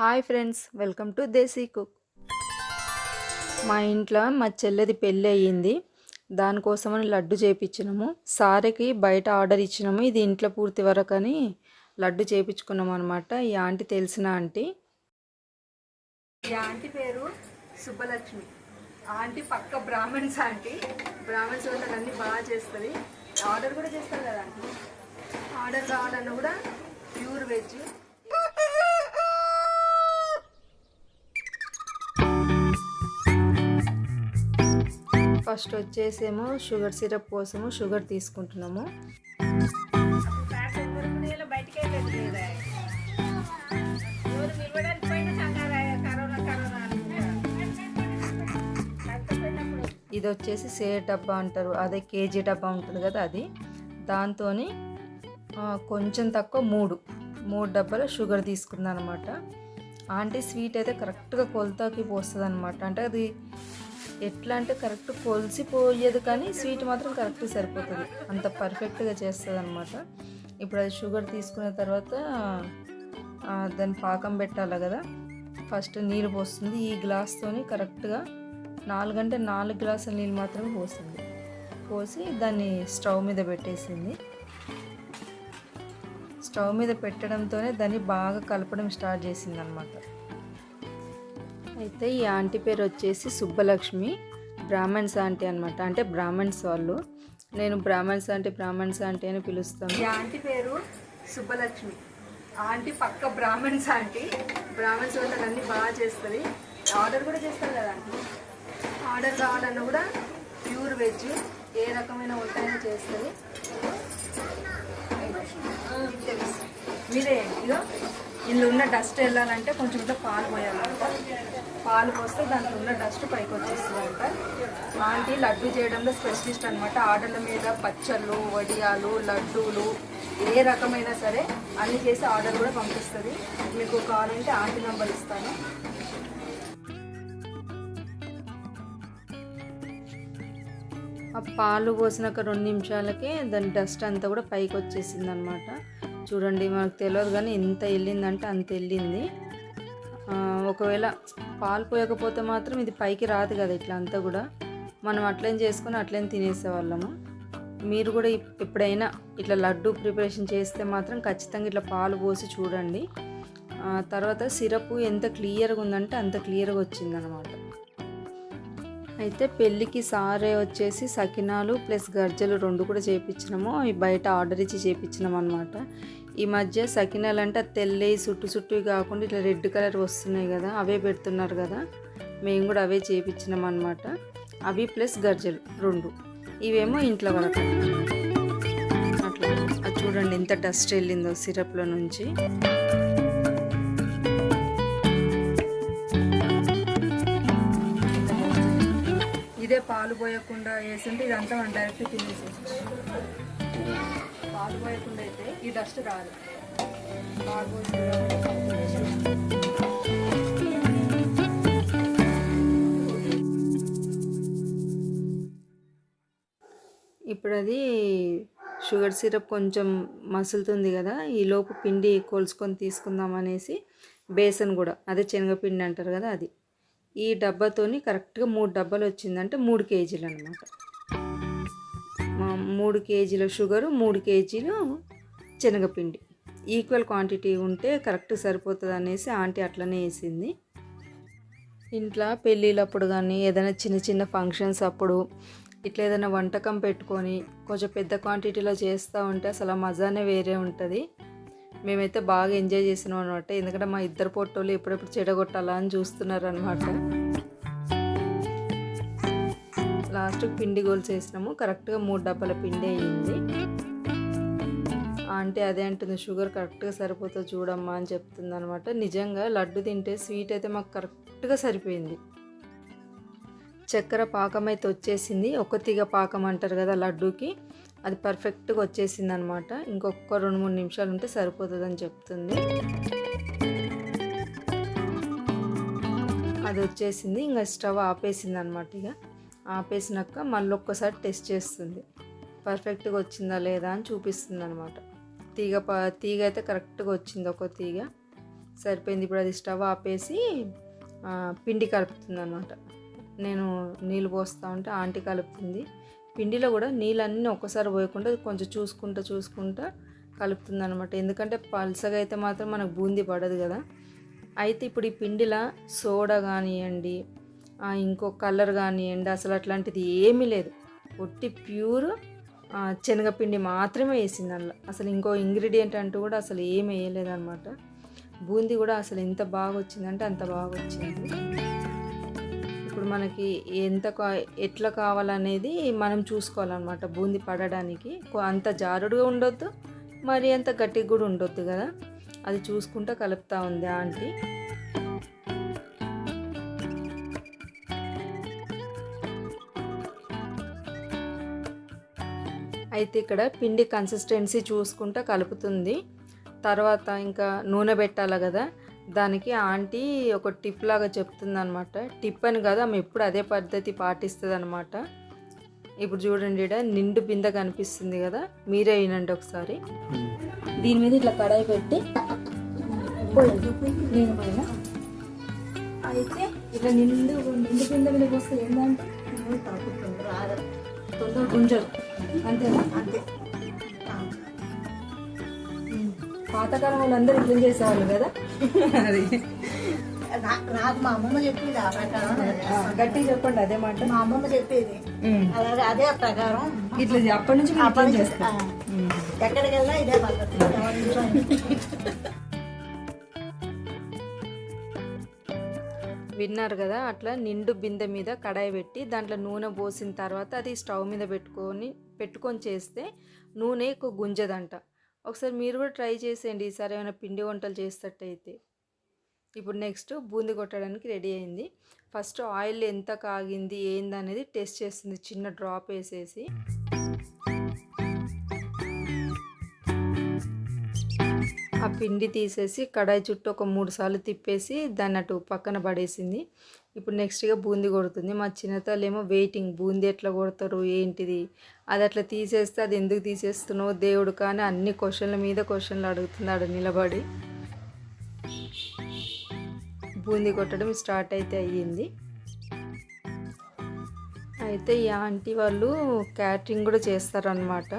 Hi friends welcome to desi cook. మా ఇంట్లో మా చెల్లెది పెళ్ళి అయ్యింది. దానికోసమని లడ్డు చేపించినాము సారెకి బయట ఆర్డర్ ఇచ్చినాము. ఇది ఇంట్లో పూర్తి వరకు అని లడ్డు చేపించుకున్నాము అనమాట ఈ ఆంటీ తెలిసిన ఆంటీ. ఈ ఆంటీ పేరు సుబ్బలక్ష్మి. ఆంటీ పక్క బ్రాహ్మణ్స్ ఆంటీ. బ్రాహ్మణ్స్ వంటలు అన్నీ బాగా చేస్తుంది. ఆర్డర్ కూడా చేస్తారు కదా ఆంటీ. ఆర్డర్ కావాలన్నా కూడా ప్యూర్ వెజ్. ఫస్ట్ వచ్చేసేమో షుగర్ సిరప్ కోసము షుగర్ తీసుకుంటున్నాము. ఇది వచ్చేసి సే డబ్బా అంటారు. అదే కేజీ డబ్బా ఉంటుంది కదా అది. దాంతో కొంచెం తక్కువ మూడు. మూడు డబ్బాల షుగర్ తీసుకుందాం అనమాట ఆంటీ స్వీట్ అయితే కరెక్ట్గా కొలతకి పోస్తుంది అనమాట అంటే అది ఎట్లా అంటే కరెక్ట్ కొలిసిపోయేది కానీ స్వీట్ మాత్రం కరెక్ట్ సరిపోతుంది. అంత పర్ఫెక్ట్గా చేస్తుంది అనమాట ఇప్పుడు అది షుగర్ తీసుకున్న తర్వాత దాన్ని పాకం పెట్టాలి కదా. ఫస్ట్ నీళ్ళు పోస్తుంది. ఈ గ్లాస్తోని కరెక్ట్గా నాలుగంటే నాలుగు గ్లాసుల నీళ్ళు మాత్రమే పోసింది పోసి దాన్ని స్టవ్ మీద పెట్టేసింది. స్టవ్ మీద పెట్టడంతోనే దాన్ని బాగా కలపడం స్టార్ట్ చేసింది అనమాట అయితే ఈ ఆంటీ పేరు వచ్చేసి సుబ్బలక్ష్మి బ్రాహ్మణ్స్ ఆంటీ అనమాట అంటే బ్రాహ్మణ్స్ వాళ్ళు. నేను బ్రాహ్మణ్స్ ఆంటీ బ్రాహ్మణ్స్ ఆంటీ అని పిలుస్తాను. ఈ ఆంటీ పేరు సుబ్బలక్ష్మి. ఆంటీ పక్క బ్రాహ్మణ్స్ ఆంటీ. బ్రాహ్మణ్స్ వంటలు అన్నీ బాగా చేస్తుంది. ఆర్డర్ కూడా చేస్తారు కదా ఆంటీ? ఆర్డర్ కావాలన్నా కూడా ప్యూర్ వెజ్ ఏ రకమైన వంటైనా చేస్తుంది. మీరే ఇదో ఇందులో ఉన్న డస్ట్ వెళ్ళాలంటే కొంచెం ఇట్లా పాలు పోయాలంట. పాలు పోస్తే దాంట్లో ఉన్న డస్ట్ పైకి వచ్చేస్తుందంట. ఆంటీ లడ్డు చేయడంలో స్పెషలిస్ట్ అనమాట ఆర్డర్ల మీద పచ్చళ్ళు వడియాలు లడ్డూలు ఏ రకమైనా సరే అన్ని చేసి ఆర్డర్ కూడా పంపిస్తుంది. మీకు కావాలంటే ఆంటీ నెంబర్ ఇస్తాను. ఆ పాలు పోసినాక రెండు నిమిషాలకే దాని డస్ట్ అంతా కూడా పైకి వచ్చేసింది అనమాట చూడండి మనకు తెలియదు కానీ ఎంత వెళ్ళిందంటే అంత వెళ్ళింది. ఒకవేళ పాలు పోయకపోతే మాత్రం ఇది పైకి రాదు కదా ఇట్లా అంతా కూడా. మనం అట్లేం చేసుకొని అట్లేం తినేసేవాళ్ళము మీరు కూడా ఇప్- ఎప్పుడైనా ఇట్లా లడ్డు ప్రిపరేషన్ చేస్తే మాత్రం ఖచ్చితంగా ఇట్లా పాలు పోసి చూడండి. తర్వాత సిరప్ ఎంత క్లియర్గా ఉందంటే అంత క్లియర్గా వచ్చిందనమాట. అయితే పెళ్ళికి సారే వచ్చేసి సకినాలు ప్లస్ గర్జలు రెండు కూడా చేయించినాము అవి బయట ఆర్డర్ ఇచ్చి చేపించినాం అనమాట ఈ మధ్య సకినాలు అంటే తెల్లవి చుట్టు చుట్టువి కాకుండా ఇట్లా రెడ్ కలర్ వస్తున్నాయి కదా అవే పెడుతున్నారు కదా. మేము కూడా అవే చేయించినాం అనమాట అవి ప్లస్ గర్జలు రెండు. ఇవేమో ఇంట్లో వరకు. అట్లా. చూడండి ఎంత డస్ట్ వెళ్ళిందో సిరప్లో నుంచి. ఇదే పాలు పోయకుండా వేసింటే ఇదంతా మనం డైరెక్ట్ తినేసి పాలు పోయకుండా అయితే ఈ డస్ట్ రాదు. పాలు ఇప్పుడు అది షుగర్ సిరప్ కొంచెం మసులుతుంది కదా ఈ లోపు పిండి కొలుసుకొని తీసుకుందాం అనేసి బేసన్ కూడా అదే శనగపిండి అంటారు కదా అది. ఈ డబ్బాతోని కరెక్ట్గా మూడు డబ్బాలు వచ్చిందంటే మూడు కేజీలు అనమాట మూడు కేజీల షుగరు మూడు కేజీలు శనగపిండి. ఈక్వల్ క్వాంటిటీ ఉంటే కరెక్ట్ సరిపోతుంది అనేసి ఆంటీ అట్లనే వేసింది. ఇంట్లో పెళ్ళిళ్ళప్పుడు కానీ ఏదైనా చిన్న చిన్న ఫంక్షన్స్ అప్పుడు ఇట్లా ఏదైనా వంటకం పెట్టుకొని కొంచెం పెద్ద క్వాంటిటీలో చేస్తూ ఉంటే అసలు ఆ మజానే వేరే ఉంటుంది. మేమైతే బాగా ఎంజాయ్ చేసినాం అనమాట ఎందుకంటే మా ఇద్దరు పొట్టోళ్ళు ఎప్పుడెప్పుడు చెడగొట్టాలా అని చూస్తున్నారు లాస్ట్కి పిండి గోల్ చేసినాము కరెక్ట్గా మూడు డబ్బాల పిండి అయ్యింది. అంటే అదే అంటుంది షుగర్ కరెక్ట్గా సరిపోతుంది చూడమ్మా అని చెప్తుంది అనమాట నిజంగా లడ్డు తింటే స్వీట్ అయితే మాకు కరెక్ట్గా సరిపోయింది. చక్కెర పాకం అయితే వచ్చేసింది. ఒక తీగ పాకం అంటారు కదా లడ్డూకి అది పర్ఫెక్ట్గా వచ్చేసింది అనమాట ఇంకొక రెండు మూడు నిమిషాలు ఉంటే సరిపోతుందని చెప్తుంది. అది వచ్చేసింది. ఇంకా స్టవ్ ఆపేసింది అనమాట ఇక. ఆపేసినాక మళ్ళీ ఒక్కసారి టెస్ట్ చేస్తుంది. పర్ఫెక్ట్గా వచ్చిందా లేదా అని చూపిస్తుంది అనమాట తీగ ప తీగ అయితే కరెక్ట్గా వచ్చింది ఒక తీగ. సరిపోయింది. ఇప్పుడు అది స్టవ్ ఆపేసి పిండి కలుపుతుంది అనమాట నేను నీళ్ళు పోస్తూ ఉంటే ఆంటీ కలుపుతుంది. పిండిలో కూడా నీళ్ళన్నీ ఒక్కసారి పోయకుండా కొంచెం చూసుకుంటా చూసుకుంటా కలుపుతుంది అనమాట ఎందుకంటే పల్సగా అయితే మాత్రం మనకు బూందీ పడదు కదా. అయితే ఇప్పుడు ఈ పిండిలో సోడా కానివ్వండి ఇంకో కలర్ కానివ్వండి అసలు అట్లాంటిది ఏమీ లేదు. ఒట్టి ప్యూర్ శనగపిండి మాత్రమే వేసింది అందులో. అసలు ఇంకో ఇంగ్రీడియంట్ అంటూ కూడా అసలు ఏమి వేయలేదన్నమాట. బూందీ కూడా అసలు ఎంత బాగా వచ్చిందంటే అంత బాగా వచ్చింది ఇప్పుడు మనకి ఎంత కా- ఎట్లా కావాలనేది మనం చూసుకోవాలన్నమాట బూందీ పడడానికి. అంత జారుడుగా ఉండొద్దు మరి అంత గట్టిగా కూడా ఉండొద్దు కదా. అది చూసుకుంటూ కలుపుతూ ఉంది ఆంటీ. అయితే ఇక్కడ పిండి కన్సిస్టెన్సీ చూసుకుంటా కలుపుతుంది. తర్వాత ఇంకా నూనె పెట్టాలి కదా దానికి ఆంటీ ఒక టిప్ లాగా చెప్తుంది అనమాట టిప్ అని కదా ఆమె ఎప్పుడు అదే పద్ధతి పాటిస్తుంది అనమాట ఇప్పుడు చూడండి ఈడ నిండు బిందె కనిపిస్తుంది కదా మీరే వినండి ఒకసారి. దీని మీద ఇట్లా కడాయి పెట్టి నేను పైన అయితే ఇట్లా నిండు నిండు కింద మీద పోస్తే ఏంటంటే రాదు తొందర గుంజదు అంతేనా అంతే. పాతకాలం వాళ్ళందరూ ఇట్లా చేసేవాళ్ళు కదా? అది. నాకు మా అమ్మమ్మ చెప్పేది ఆ ప్రకారం. గట్టి చెప్పండి అదే మాట. మా అమ్మమ్మ చెప్పేది. అలాగే అదే ప్రకారం. ఇట్లా అప్పటి నుంచి అప్పటి నుంచి, ఆ, ఎక్కడికి వెళ్ళినా ఇదే పద్ధతి. విన్నారు కదా అట్లా నిండు బిందె మీద కడాయి పెట్టి దాంట్లో నూనె పోసిన తర్వాత అది స్టవ్ మీద పెట్టుకొని పెట్టుకొని చేస్తే నూనె ఎక్కువ గుంజదంట. ఒకసారి మీరు కూడా ట్రై చేసేయండి ఈసారి ఏమైనా పిండి వంటలు చేసేటట్టయితే. ఇప్పుడు నెక్స్ట్ బూందీ కొట్టడానికి రెడీ అయింది. ఫస్ట్ ఆయిల్ ఎంత కాగింది ఏంది అనేది టెస్ట్ చేస్తుంది చిన్న డ్రాప్ వేసేసి. ఆ పిండి తీసేసి కడాయి చుట్టూ ఒక మూడు సార్లు తిప్పేసి దాన్ని అటు పక్కన పడేసింది. ఇప్పుడు నెక్స్ట్గా బూందీ కొడుతుంది. మా చిన్నతల్లి ఏమో వెయిటింగ్ బూందీ ఎట్లా కొడతారు ఏంటిది? అది అట్లా తీసేస్తే అది ఎందుకు తీసేస్తున్నావు దేవుడు కానీ అన్ని క్వశ్చన్ల మీద క్వశ్చన్లు అడుగుతున్నాడు నిలబడి. బూందీ కొట్టడం స్టార్ట్ అయితే అయ్యింది. అయితే ఈ ఆంటీ వాళ్ళు క్యాటరింగ్ కూడా చేస్తారనమాట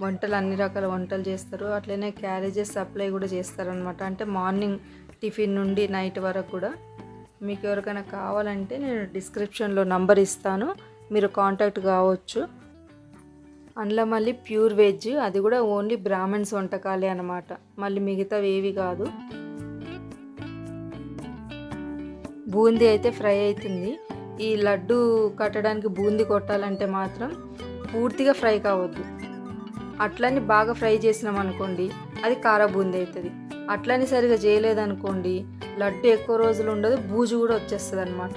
వంటలు అన్ని రకాల వంటలు చేస్తారు. అట్లనే క్యారేజెస్ సప్లై కూడా చేస్తారనమాట అంటే మార్నింగ్ టిఫిన్ నుండి నైట్ వరకు కూడా. మీకు ఎవరికైనా కావాలంటే నేను డిస్క్రిప్షన్లో నంబర్ ఇస్తాను. మీరు కాంటాక్ట్ కావచ్చు. అందులో మళ్ళీ ప్యూర్ వెజ్ అది కూడా ఓన్లీ బ్రాహ్మణ్స్ వంటకాలే అనమాట మళ్ళీ మిగతావి ఏవి కాదు. బూందీ అయితే ఫ్రై అవుతుంది ఈ లడ్డు కట్టడానికి బూందీ కొట్టాలంటే మాత్రం పూర్తిగా ఫ్రై కావద్దు. అట్లని బాగా ఫ్రై చేసినాం అనుకోండి అది కార బూందీ అవుతుంది అట్లని సరిగా చేయలేదనుకోండి లడ్డు ఎక్కువ రోజులు ఉండదు బూజు కూడా వచ్చేస్తుంది అనమాట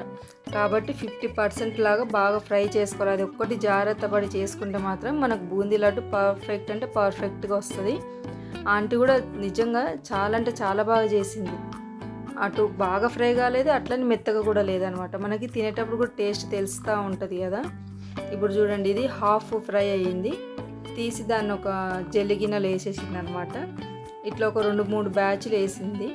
కాబట్టి ఫిఫ్టీ పర్సెంట్ లాగా బాగా ఫ్రై చేసుకోవాలి. అది ఒక్కటి జాగ్రత్త పడి చేసుకుంటే మాత్రం మనకు బూందీ లడ్డు పర్ఫెక్ట్ అంటే పర్ఫెక్ట్గా వస్తుంది. ఆంటీ కూడా నిజంగా చాలా అంటే చాలా బాగా చేసింది. అటు బాగా ఫ్రై కాలేదు అట్లని మెత్తగా కూడా లేదనమాట మనకి తినేటప్పుడు కూడా టేస్ట్ తెలుస్తూ ఉంటుంది కదా. ఇప్పుడు చూడండి ఇది హాఫ్ ఫ్రై అయ్యింది. తీసి దాన్ని ఒక జల్లి గిన్నెలు వేసేసింది అనమాట ఇట్లా ఒక రెండు మూడు బ్యాచ్లు వేసింది.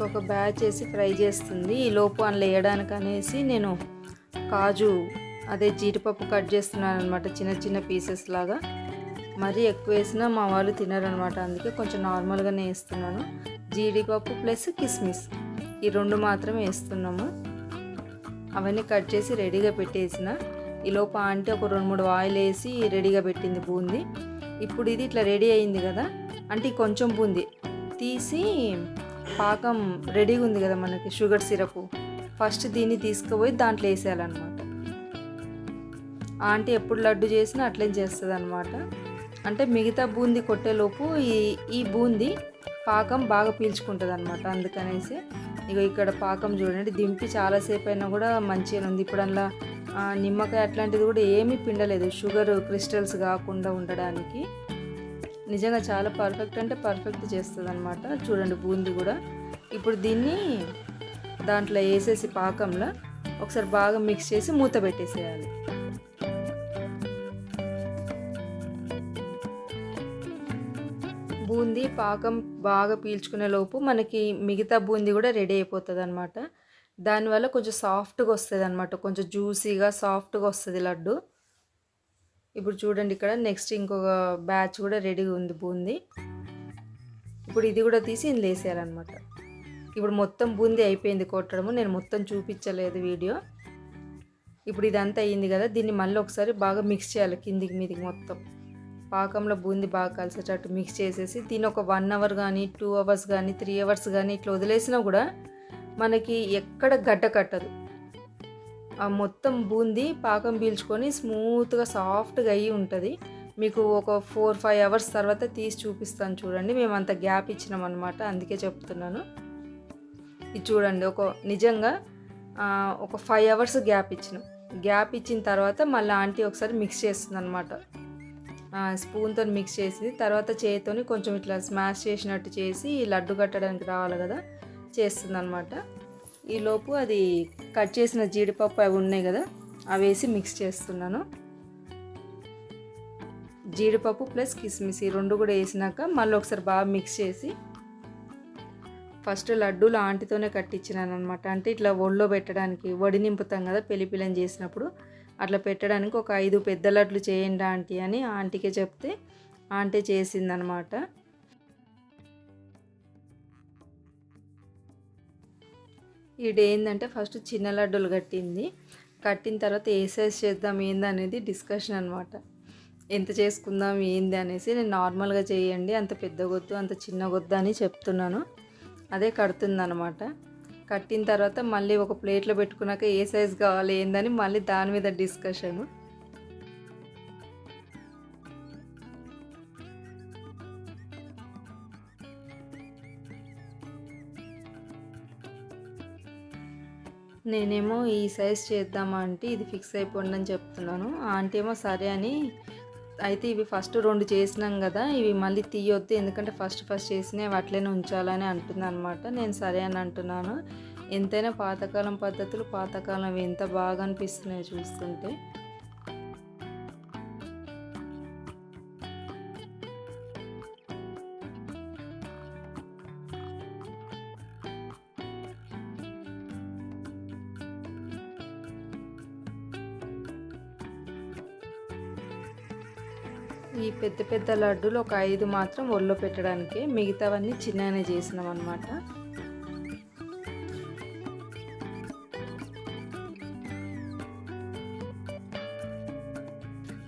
ఇంకొక బ్యాచ్ వేసి ఫ్రై చేస్తుంది. ఈ లోపు అందులో వేయడానికి అనేసి నేను కాజు అదే జీడిపప్పు కట్ చేస్తున్నాను అనమాట చిన్న చిన్న పీసెస్ లాగా. మరీ ఎక్కువ వేసినా మా వాళ్ళు తినరనమాట అందుకే కొంచెం నార్మల్గానే వేస్తున్నాను. జీడిపప్పు ప్లస్ కిస్మిస్. ఈ రెండు మాత్రమే వేస్తున్నాము. అవన్నీ కట్ చేసి రెడీగా పెట్టేసిన. ఈ లోపు ఆంటీ ఒక రెండు మూడు ఆయిల్ వేసి రెడీగా పెట్టింది బూంది. ఇప్పుడు ఇది ఇట్లా రెడీ అయింది కదా. అంటే కొంచెం బూంది. తీసి పాకం రెడీగా ఉంది కదా మనకి షుగర్ సిరప్. ఫస్ట్ దీన్ని తీసుకుపోయి దాంట్లో వేసేయాలన్నమాట. ఆంటీ ఎప్పుడు లడ్డు చేసినా అట్లే చేస్తుంది అనమాట అంటే మిగతా బూందీ కొట్టేలోపు ఈ ఈ బూందీ పాకం బాగా పీల్చుకుంటుంది అనమాట అందుకనేసి ఇక ఇక్కడ పాకం చూడండి దింపి చాలాసేపు అయినా కూడా మంచిగా ఉంది. ఇప్పుడు అందులో నిమ్మకాయ అట్లాంటిది కూడా ఏమీ పిండలేదు. షుగర్ క్రిస్టల్స్ కాకుండా ఉండడానికి. నిజంగా చాలా పర్ఫెక్ట్ అంటే పర్ఫెక్ట్ చేస్తుంది అనమాట చూడండి బూందీ కూడా. ఇప్పుడు దీన్ని దాంట్లో వేసేసి పాకంలో ఒకసారి బాగా మిక్స్ చేసి మూత పెట్టేసేయాలి. బూందీ పాకం బాగా పీల్చుకునే లోపు మనకి మిగతా బూందీ కూడా రెడీ అయిపోతుంది అనమాట దానివల్ల కొంచెం సాఫ్ట్గా వస్తుంది అనమాట కొంచెం జ్యూసీగా సాఫ్ట్గా వస్తుంది లడ్డు. ఇప్పుడు చూడండి ఇక్కడ నెక్స్ట్ ఇంకొక బ్యాచ్ కూడా రెడీగా ఉంది బూంది. ఇప్పుడు ఇది కూడా తీసి ఇందులో వేసేయాలన్నమాట. ఇప్పుడు మొత్తం బూందీ అయిపోయింది కొట్టడము. నేను మొత్తం చూపించలేదు వీడియో. ఇప్పుడు ఇదంతా అయ్యింది కదా దీన్ని మళ్ళీ ఒకసారి బాగా మిక్స్ చేయాలి కిందికి మీదికి మొత్తం. పాకంలో బూంది బాగా కలిసేటట్టు మిక్స్ చేసేసి దీన్ని ఒక వన్ అవర్ కానీ టూ అవర్స్ కానీ త్రీ అవర్స్ కానీ ఇట్లా వదిలేసినా కూడా మనకి ఎక్కడ గడ్డ కట్టదు. మొత్తం బూందీ పాకం పీల్చుకొని స్మూత్గా సాఫ్ట్గా అయ్యి ఉంటుంది. మీకు ఒక ఫోర్ ఫైవ్ అవర్స్ తర్వాత తీసి చూపిస్తాను చూడండి. మేము అంత గ్యాప్ ఇచ్చినాం అనమాట అందుకే చెప్తున్నాను. ఇది చూడండి ఒక నిజంగా ఒక ఫైవ్ అవర్స్ గ్యాప్ ఇచ్చినాం. గ్యాప్ ఇచ్చిన తర్వాత మళ్ళీ ఆంటీ ఒకసారి మిక్స్ చేస్తుంది అనమాట స్పూన్తో మిక్స్ చేసి తర్వాత చేతితోని కొంచెం ఇట్లా స్మాష్ చేసినట్టు చేసి లడ్డు కట్టడానికి రావాలి కదా చేస్తుంది అనమాట ఈలోపు అది కట్ చేసిన జీడిపప్పు అవి ఉన్నాయి కదా అవి వేసి మిక్స్ చేస్తున్నాను. జీడిపప్పు ప్లస్ కిస్మిస్ ఈ రెండు కూడా వేసినాక మళ్ళీ ఒకసారి బాగా మిక్స్ చేసి ఫస్ట్ లడ్డూలు ఆంటీతోనే కట్టించినాను అనమాట అంటే ఇట్లా ఒళ్ళో పెట్టడానికి వడి నింపుతాం కదా పెళ్ళి పిల్లని చేసినప్పుడు అట్లా పెట్టడానికి ఒక ఐదు పెద్ద లడ్లు చేయండి ఆంటీ అని ఆంటీకే చెప్తే ఆంటీ చేసిందనమాట ఈడ ఏంటంటే ఫస్ట్ చిన్న లడ్డూలు కట్టింది. కట్టిన తర్వాత ఏ సైజ్ చేద్దాం ఏంది అనేది డిస్కషన్ అనమాట ఎంత చేసుకుందాం ఏంది అనేసి నేను నార్మల్గా చేయండి అంత పెద్ద గొద్దు అంత చిన్న గొద్దు అని చెప్తున్నాను. అదే కడుతుందనమాట కట్టిన తర్వాత మళ్ళీ ఒక ప్లేట్లో పెట్టుకున్నాక ఏ సైజ్ కావాలి ఏందని మళ్ళీ దాని మీద డిస్కషను నేనేమో ఈ సైజ్ చేద్దామా అంటే ఇది ఫిక్స్ అయిపోండి అని చెప్తున్నాను. ఆంటీ ఏమో సరే అని అయితే ఇవి ఫస్ట్ రెండు చేసినాం కదా ఇవి మళ్ళీ తీయొద్దు ఎందుకంటే ఫస్ట్ ఫస్ట్ చేసినవి అట్లనే ఉంచాలని అంటుంది అనమాట నేను సరే అని అంటున్నాను. ఎంతైనా పాతకాలం పద్ధతులు పాతకాలం ఎంత బాగా అనిపిస్తున్నాయి చూస్తుంటే. పెద్ద పెద్ద లడ్డూలు ఒక ఐదు మాత్రం ఒళ్ళో పెట్టడానికి మిగతావన్నీ చిన్నగానే చేసినాం అనమాట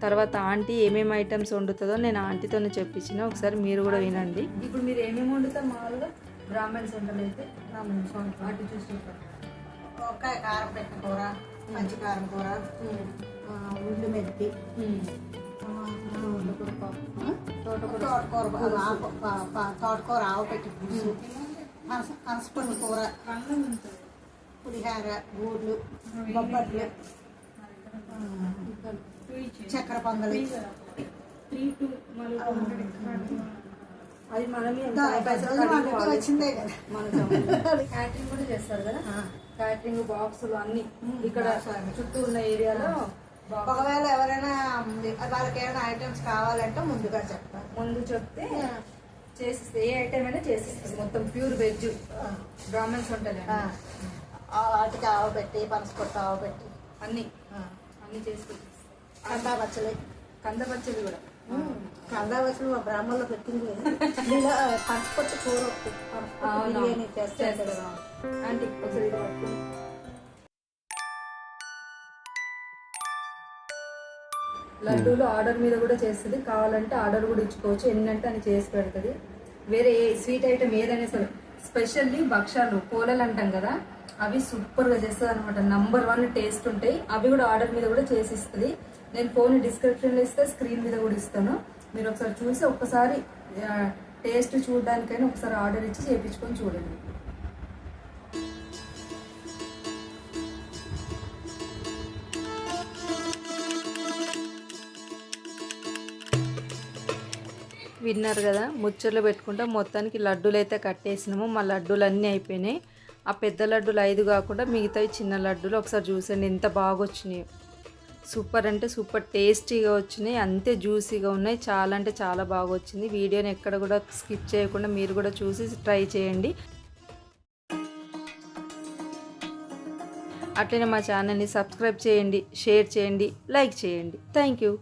తర్వాత ఆంటీ ఏమేమి ఐటమ్స్ వండుతుందో నేను ఆంటీతోనే చెప్పించిన ఒకసారి మీరు కూడా వినండి. ఇప్పుడు మీరు ఏమేమి వండుతారు మామూలుగా? బ్రాహ్మణ్స్ వంటలు అయితే బ్రాహ్మణ్స్ వంటలు అటు చూసి కారం పెట్టిన కూర మంచి కారం కూర ఉల్లి మెత్తి తోటకూర ప- తోటకూర ఆవు పెట్టి పులుసు. కూర. పులిహార గూడ్లు బొబ్బట్లు. చక్కెర పొంగలి. అది మనమే వచ్చిందే కదా. క్యాటరింగ్ కూడా చేస్తారు కదా. క్యాటరింగ్ బాక్సులు అన్ని. ఇక్కడ చుట్టూ ఉన్న ఏరియాలో ఒకవేళ ఎవరైనా వాళ్ళకి ఏమైనా ఐటమ్స్ కావాలంటే ముందుగా చెప్తారు. ముందు చెప్తే చేసిస్తే ఏ ఐటమ్ అయినా చేసిస్తారు మొత్తం ప్యూర్ వెజ్ బ్రాహ్మణ్స్ ఆ. వాటికి ఆవు పెట్టి పనసపొట్టు ఆవు పెట్టి. అన్ని. అన్ని చేసి కందా పచ్చడి. కంద పచ్చడి కూడా. కందా పచ్చడి మా బ్రాహ్మణులు పెట్టింది పనసపొట్టు కూర బిర్యానీ చేస్తారు. చేస్తారు ఆంటీ ఒకసారి లడ్డూలు ఆర్డర్ మీద కూడా చేస్తుంది. కావాలంటే ఆర్డర్ కూడా ఇచ్చుకోవచ్చు. ఎన్నంటే అని చేసి పెడుతుంది. వేరే ఏ స్వీట్ ఐటమ్ ఏదైనా సరే స్పెషల్లీ భక్షాలు కోలలు అంటాం కదా అవి సూపర్గా చేస్తుంది అనమాట నంబర్ వన్ టేస్ట్ ఉంటాయి. అవి కూడా ఆర్డర్ మీద కూడా చేసి ఇస్తుంది. నేను ఫోన్ డిస్క్రిప్షన్లో ఇస్తే స్క్రీన్ మీద కూడా ఇస్తాను. మీరు ఒకసారి చూసి ఒక్కసారి టేస్ట్ చూడడానికైనా ఒకసారి ఆర్డర్ ఇచ్చి చేయించుకొని చూడండి. విన్నారు కదా ముచ్చట్లు పెట్టుకుంటా మొత్తానికి లడ్డూలు అయితే కట్టేసినాము. మా లడ్డూలు అన్నీ అయిపోయినాయి. ఆ పెద్ద లడ్డూలు ఐదు కాకుండా మిగతావి చిన్న లడ్డూలు ఒకసారి చూసండి ఎంత బాగా వచ్చినాయి సూపర్ అంటే సూపర్ టేస్టీగా వచ్చినాయి అంతే జ్యూసీగా ఉన్నాయి. చాలా అంటే చాలా బాగా వచ్చింది వీడియోని ఎక్కడ కూడా స్కిప్ చేయకుండా మీరు కూడా చూసి ట్రై చేయండి. అట్లనే మా ఛానల్ని సబ్స్క్రైబ్ చేయండి షేర్ చేయండి లైక్ చేయండి. Thank you.